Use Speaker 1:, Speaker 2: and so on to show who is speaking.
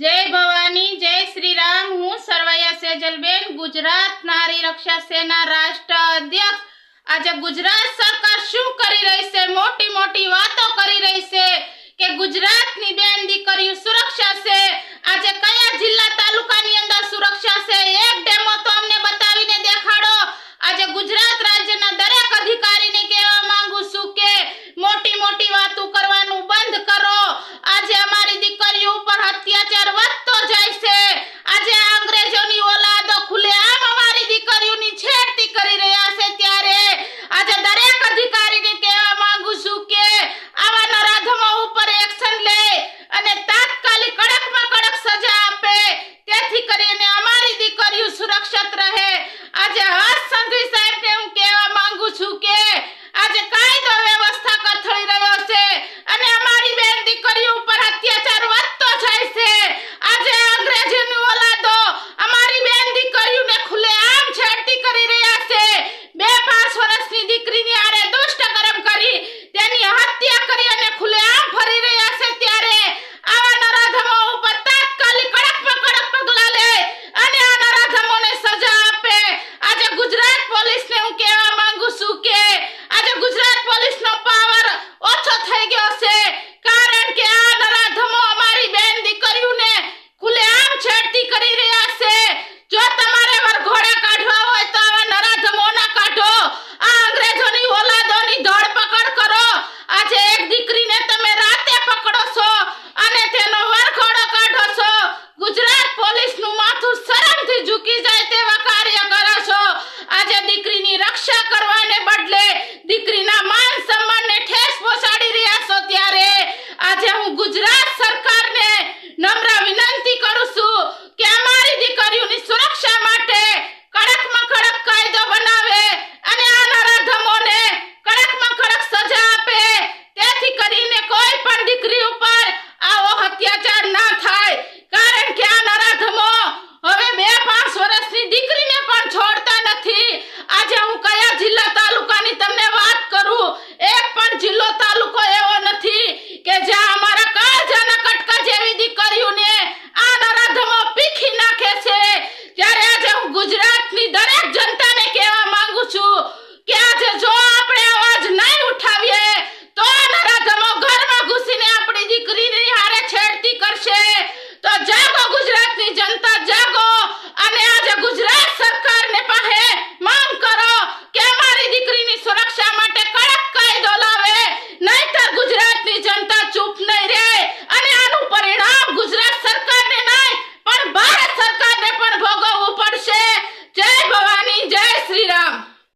Speaker 1: જય ભવાની, જય શ્રી રામ હું સરવૈયા સેજલબેન, ગુજરાત નારી રક્ષા સેના રાષ્ટ્ર અધ્યક્ષ. આજે ગુજરાત સરકાર શું કરી રહી છે? મોટી મોટી વાતો રક્ષા કરવાને બદલે દીકરીના માન સન્માનને ઠેસ પહોંચાડી રહ્યા છો ત્યારે આજે હું ગુજરાત સરકારને નમ્ર વિનંતી કરું છું કે અમારી દીકરીઓની સુરક્ષા